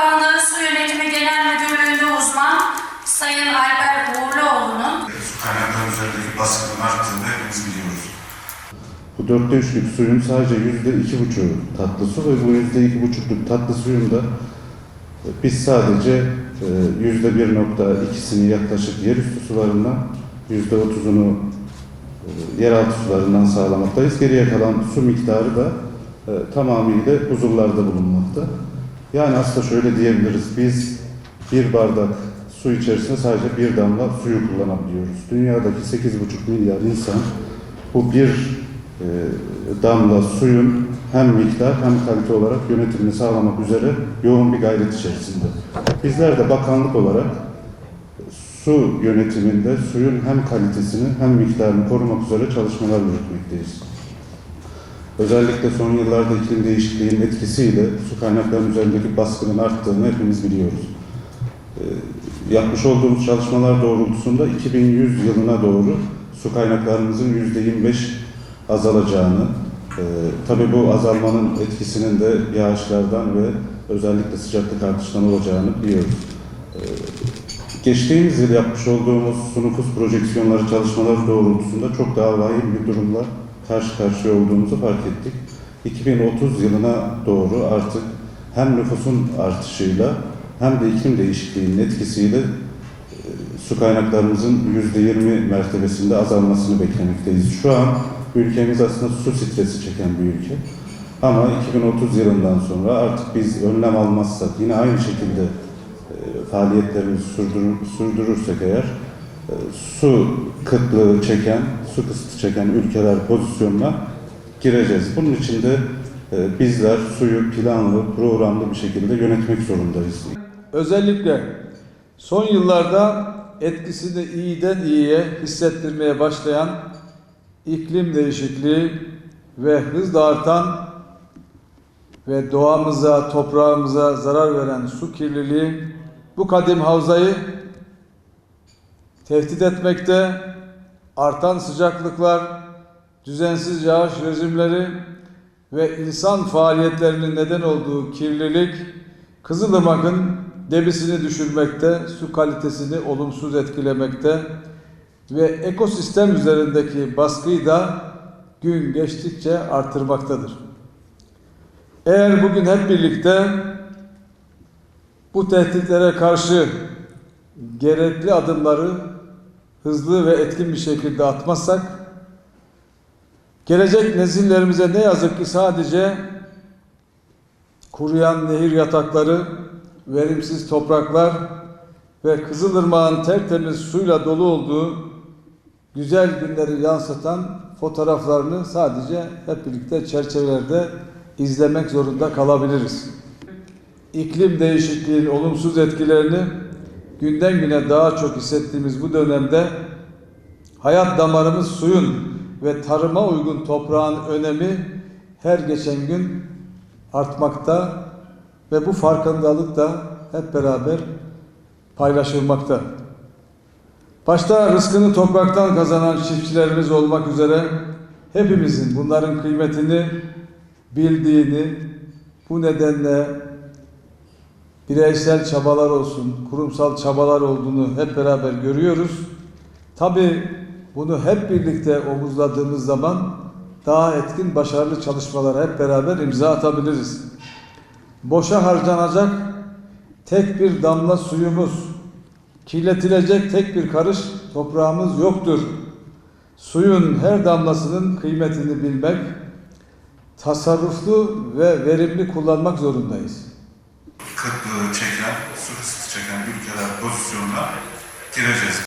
Bakanlığı Su Yönetimi Genel Müdürlüğü'nde uzman Sayın Alper Uğurluoğlu'nun Su kaynakları üzerindeki baskının arttığını hepimiz biliyoruz. Bu dörtte üçlük suyun sadece yüzde iki buçuğu tatlı su ve bu yüzde iki buçukluk tatlı suyun da e, biz sadece e, yüzde bir nokta ikisini yaklaşık yerüstü sularından yüzde otuzunu e, yeraltı sularından sağlamaktayız. Geriye kalan su miktarı da tamamıyla huzurlarda bulunmakta. Yani aslında şöyle diyebiliriz, biz bir bardak su içerisinde sadece bir damla suyu kullanabiliyoruz. Dünyadaki 8,5 milyar insan bu bir e, damla suyun hem miktar hem kalite olarak yönetimini sağlamak üzere yoğun bir gayret içerisinde. Bizler de bakanlık olarak su yönetiminde suyun hem kalitesini hem miktarını korumak üzere çalışmalar yürütmekteyiz. Özellikle son yıllarda iklim değişikliğinin etkisiyle su kaynaklarının üzerindeki baskının arttığını hepimiz biliyoruz. Ee, yapmış olduğumuz çalışmalar doğrultusunda 2100 yılına doğru su kaynaklarımızın %25 azalacağını, e, tabii bu azalmanın etkisinin de yağışlardan ve özellikle sıcaklık artışından olacağını biliyoruz. Ee, geçtiğimiz yıl yapmış olduğumuz su nüfus projeksiyonları çalışmaları doğrultusunda çok daha vahim bir durumla karşı karşıya olduğumuzu fark ettik. 2030 yılına doğru artık hem nüfusun artışıyla hem de iklim değişikliğinin etkisiyle e, su kaynaklarımızın %20 mertebesinde azalmasını beklemekteyiz. Şu an ülkemiz aslında su stresi çeken bir ülke. Ama 2030 yılından sonra artık biz önlem almazsak yine aynı şekilde e, faaliyetlerimizi sürdürür, sürdürürsek eğer su kıtlığı çeken, su kısıtı çeken ülkeler pozisyonuna gireceğiz. Bunun için de e, bizler suyu planlı, programlı bir şekilde yönetmek zorundayız. Özellikle son yıllarda etkisini iyiden iyiye hissettirmeye başlayan iklim değişikliği ve hızla artan ve doğamıza, toprağımıza zarar veren su kirliliği bu kadim havzayı tehdit etmekte, artan sıcaklıklar, düzensiz yağış rejimleri ve insan faaliyetlerinin neden olduğu kirlilik Kızılırmak'ın debisini düşürmekte, su kalitesini olumsuz etkilemekte ve ekosistem üzerindeki baskıyı da gün geçtikçe artırmaktadır. Eğer bugün hep birlikte bu tehditlere karşı gerekli adımları hızlı ve etkin bir şekilde atmazsak gelecek nesillerimize ne yazık ki sadece kuruyan nehir yatakları, verimsiz topraklar ve Kızılırmak'ın tertemiz suyla dolu olduğu güzel günleri yansıtan fotoğraflarını sadece hep birlikte çerçevelerde izlemek zorunda kalabiliriz. İklim değişikliğinin olumsuz etkilerini günden güne daha çok hissettiğimiz bu dönemde hayat damarımız suyun ve tarıma uygun toprağın önemi her geçen gün artmakta ve bu farkındalık da hep beraber paylaşılmakta. Başta rızkını topraktan kazanan çiftçilerimiz olmak üzere hepimizin bunların kıymetini bildiğini, bu nedenle bireysel çabalar olsun, kurumsal çabalar olduğunu hep beraber görüyoruz. Tabi bunu hep birlikte omuzladığımız zaman daha etkin, başarılı çalışmalara hep beraber imza atabiliriz. Boşa harcanacak tek bir damla suyumuz, kirletilecek tek bir karış toprağımız yoktur. Suyun her damlasının kıymetini bilmek, tasarruflu ve verimli kullanmak zorundayız. Kıtlığı çeken, su kısıtı çeken ülkeler pozisyonuna gireceğiz.